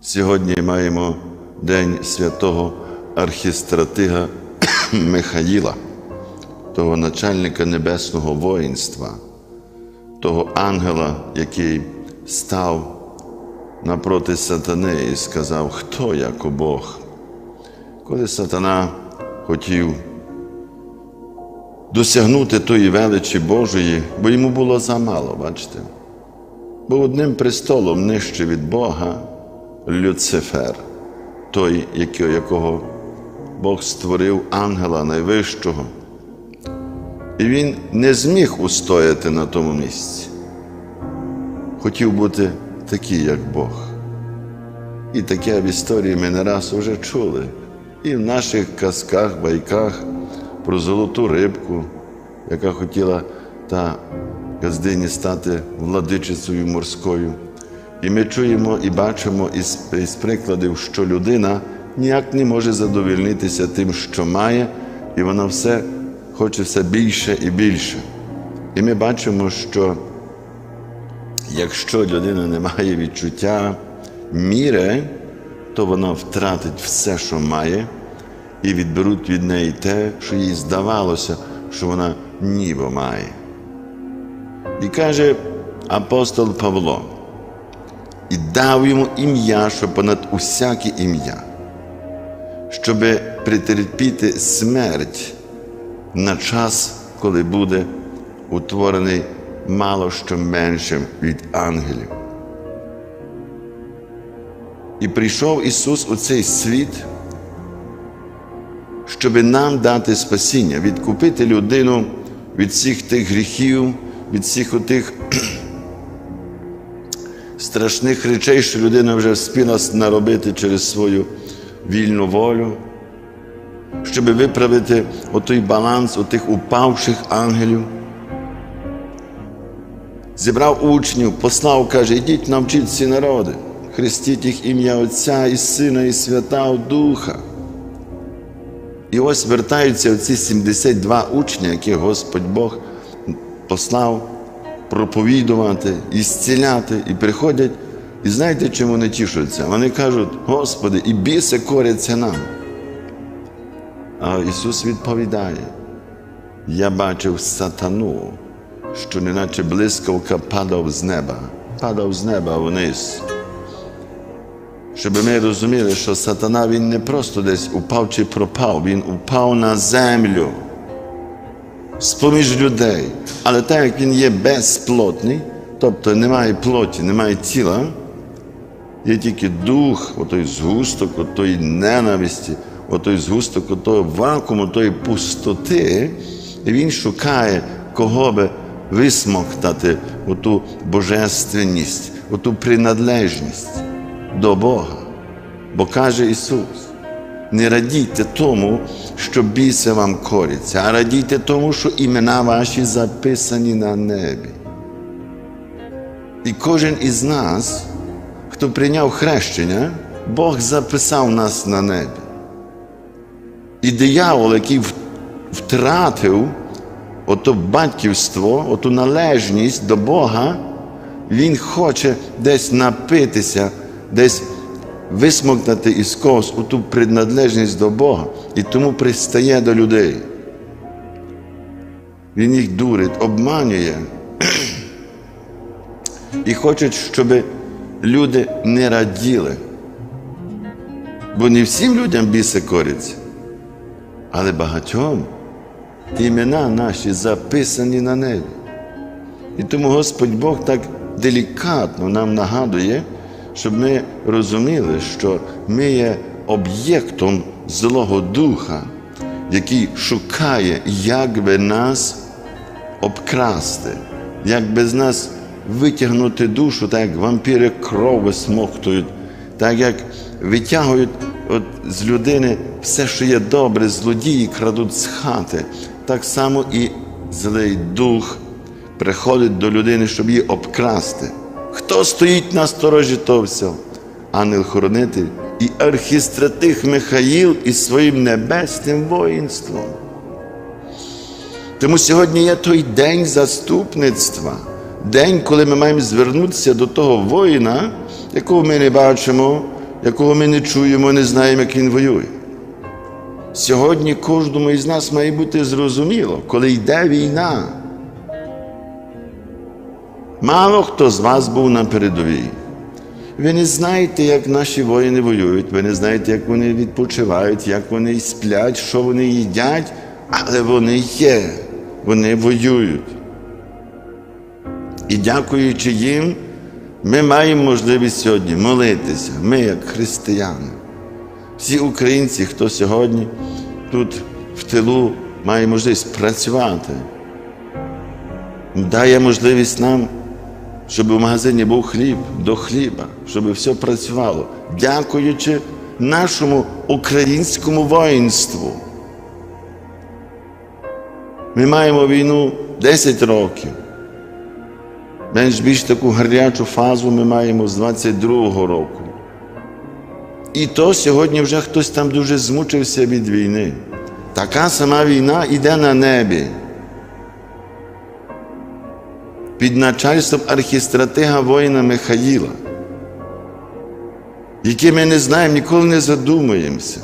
Сьогодні маємо День святого архістратига Михаїла, того начальника небесного воїнства, того ангела, який став напроти сатани і сказав, хто як Бог. Коли сатана хотів досягнути тої величі Божої, бо йому було замало, бачите. Бо одним престолом нижче від Бога Люцифер, той, якого Бог створив ангела найвищого. І він не зміг устояти на тому місці. Хотів бути такий, як Бог. І таке в історії ми не раз вже чули. І в наших казках, байках про золоту рибку, яка хотіла та газдині стати владичицею морською. І ми чуємо і бачимо із, із прикладів, що людина ніяк не може задовільнитися тим, що має, і вона все хоче все більше і більше. І ми бачимо, що якщо людина не має відчуття міри, то вона втратить все, що має, і відберуть від неї те, що їй здавалося, що вона ніби має. І каже апостол Павло, і дав йому ім'я, що понад усяке ім'я, щоб притерпіти смерть на час, коли буде утворений мало що меншим від ангелів. І прийшов Ісус у цей світ, щоб нам дати спасіння, відкупити людину від всіх тих гріхів, від всіх отих страшних речей, що людина вже вспіла наробити через свою вільну волю, щоб виправити отой баланс отих упавших ангелів. Зібрав учнів, послав, каже, ідіть навчіть всі народи, хрестіть їх ім'я Отця і Сина, і Святого Духа. І ось вертаються оці 72 учні, яких Господь Бог послав проповідувати, і зціляти, і приходять. І знаєте, чому вони тішуться? Вони кажуть, Господи, і біси коряться нам. А Ісус відповідає: Я бачив сатану, що неначе блискавка падав з неба, падав з неба вниз. Щоб ми розуміли, що сатана він не просто десь упав чи пропав, він упав на землю з-поміж людей. Але так як він є безплотний, тобто немає плоті, немає тіла, є тільки дух, отой згусток, отої ненависті, отой згусток, отого вакууму, тої пустоти, і він шукає, кого би висмоктати оту божественність, оту принадлежність до Бога. Бо каже Ісус, не радійте тому, що біси вам коряться, а радійте тому, що імена ваші записані на небі. І кожен із нас, хто прийняв хрещення, Бог записав нас на небі. І диявол, який втратив ото батьківство, оту належність до Бога, він хоче десь напитися, десь висмокнути із когось у ту приналежність до Бога і тому пристає до людей. Він їх дурить, обманює і хоче, щоб люди не раділи. Бо не всім людям біси коряться, але багатьом імена наші записані на небі. І тому Господь Бог так делікатно нам нагадує щоб ми розуміли, що ми є об'єктом Злого Духа, який шукає, як би нас обкрасти, як би з нас витягнути душу, так як вампіри кров висмоктують, так як витягують от з людини все, що є добре, злодії крадуть з хати, так само і злий дух приходить до людини, щоб її обкрасти. Хто стоїть на сторожі всього? Ангел-хоронитель і архістратих Михаїл із своїм небесним воїнством. Тому сьогодні є той день заступництва, день, коли ми маємо звернутися до того воїна, якого ми не бачимо, якого ми не чуємо, не знаємо, як він воює. Сьогодні кожному із нас має бути зрозуміло, коли йде війна. Мало хто з вас був на передовій. Ви не знаєте, як наші воїни воюють, ви не знаєте, як вони відпочивають, як вони сплять, що вони їдять, але вони є, вони воюють. І дякуючи їм, ми маємо можливість сьогодні молитися, ми, як християни. Всі українці, хто сьогодні тут в тилу має можливість працювати, дає можливість нам, щоб у магазині був хліб до хліба, щоб все працювало, дякуючи нашому українському воїнству. Ми маємо війну 10 років. Менш більш таку гарячу фазу ми маємо з 22-го року. І то сьогодні вже хтось там дуже змучився від війни. Така сама війна йде на небі. Під начальством архістратига воїна Михаїла, який ми не знаємо, ніколи не задумуємося.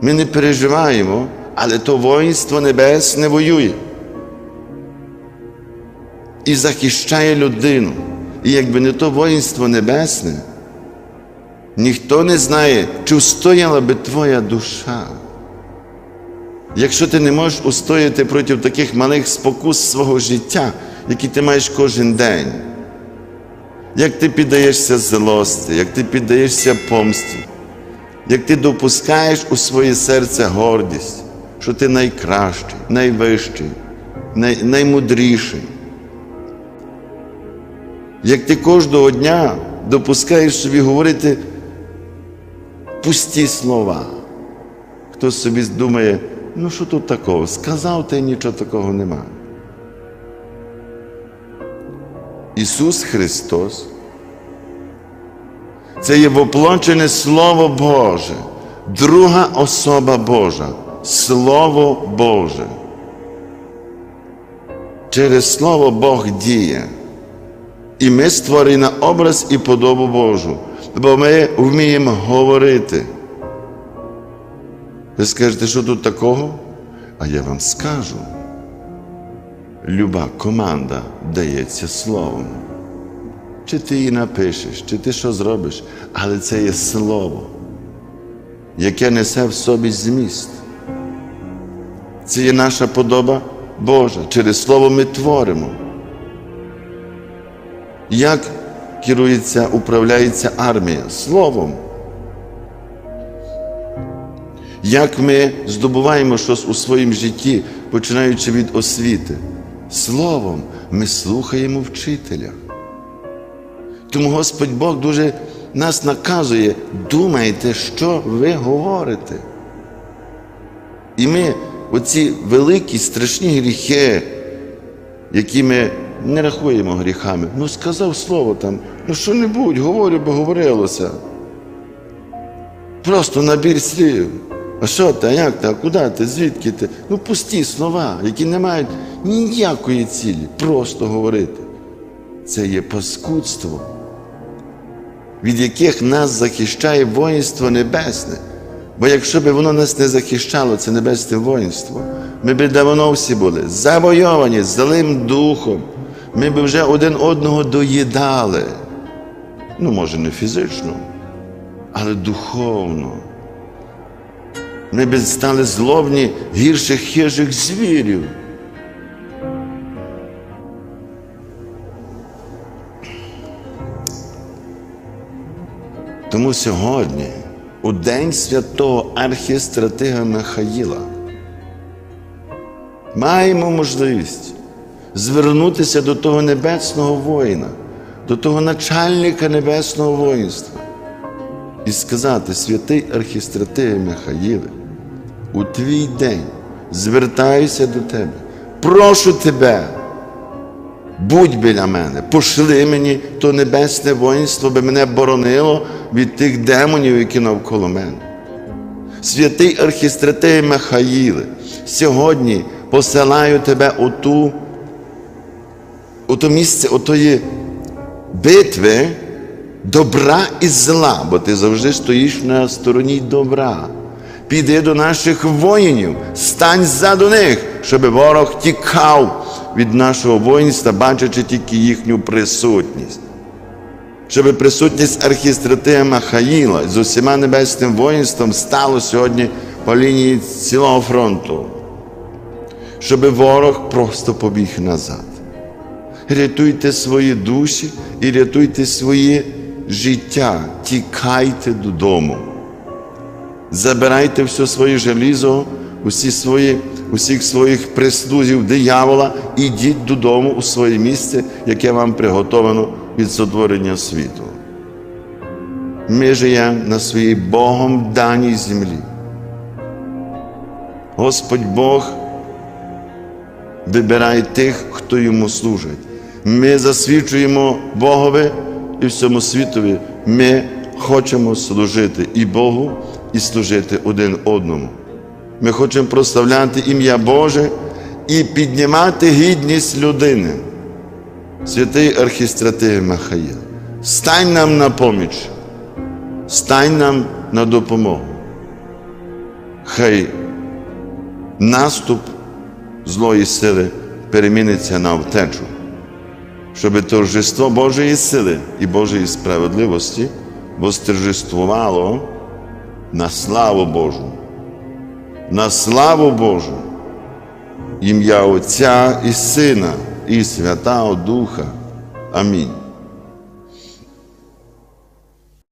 Ми не переживаємо, але то воїнство небесне воює і захищає людину. І якби не то воїнство небесне, ніхто не знає, чи встояла би твоя душа. Якщо ти не можеш устояти проти таких малих спокус свого життя, які ти маєш кожен день, як ти піддаєшся злості, як ти піддаєшся помсті, як ти допускаєш у своє серце гордість, що ти найкращий, найвищий, най, наймудріший. Як ти кожного дня допускаєш собі говорити пусті слова. Хтось собі думає, ну що тут такого? Сказав й нічого такого немає. Ісус Христос це є воплочене Слово Боже, друга особа Божа, Слово Боже. Через Слово Бог діє. І ми створені на образ і подобу Божу, бо ми вміємо говорити. Ви скажете, що тут такого? А я вам скажу. Люба команда дається словом. Чи ти її напишеш, чи ти що зробиш, але це є слово, яке несе в собі зміст. Це є наша подоба Божа. Через слово ми творимо. Як керується, управляється армія? Словом. Як ми здобуваємо щось у своїм житті, починаючи від освіти? Словом, ми слухаємо вчителя. Тому Господь Бог дуже нас наказує, думайте, що ви говорите. І ми оці великі страшні гріхи, які ми не рахуємо гріхами. Ну, сказав слово там, ну що-небудь, говорю, бо говорилося. Просто набір слів. А що ти, а як ти, а куди ти, звідки ти? Ну, пусті слова, які не мають ніякої цілі, просто говорити. Це є паскудство, від яких нас захищає воїнство небесне. Бо якщо б воно нас не захищало, це небесне воїнство, ми б давно всі були завойовані злим духом. Ми б вже один одного доїдали. Ну, може, не фізично, але духовно. Ми б стали зловні гірших хижих звірів. Тому сьогодні, у День святого архістратига Михаїла, маємо можливість звернутися до того небесного воїна, до того начальника небесного воїнства і сказати, святий архістратига Михаїле, у твій день звертаюся до тебе, прошу тебе, будь біля мене, пошли мені то небесне воїнство, би мене боронило від тих демонів, які навколо мене. Святий архістратей Михаїле, сьогодні посилаю тебе у ту, у то місце отої битви, добра і зла, бо ти завжди стоїш на стороні добра. Піди до наших воїнів, стань ззаду них, щоб ворог тікав від нашого воїнства, бачачи тільки їхню присутність. Щоб присутність архістратига Махаїла з усіма небесним воїнством стало сьогодні по лінії цілого фронту, щоб ворог просто побіг назад. Рятуйте свої душі і рятуйте своє життя, тікайте додому. Забирайте все своє желізо, усі свої, усіх своїх прислузів диявола, і йдіть додому у своє місце, яке вам приготовано від сотворення світу. Ми живемо на своїй Богом даній землі. Господь Бог вибирає тих, хто йому служить. Ми засвідчуємо Богові і всьому світові. Ми хочемо служити і Богу, і служити один одному. Ми хочемо прославляти ім'я Боже і піднімати гідність людини. Святий архістратиг Махаїл, стань нам на поміч, стань нам на допомогу. Хай наступ злої сили переміниться на втечу, щоб торжество Божої сили і Божої справедливості восторжествувало на славу Божу, на славу Божу, ім'я Отця і Сина і Святого Духа. Амінь.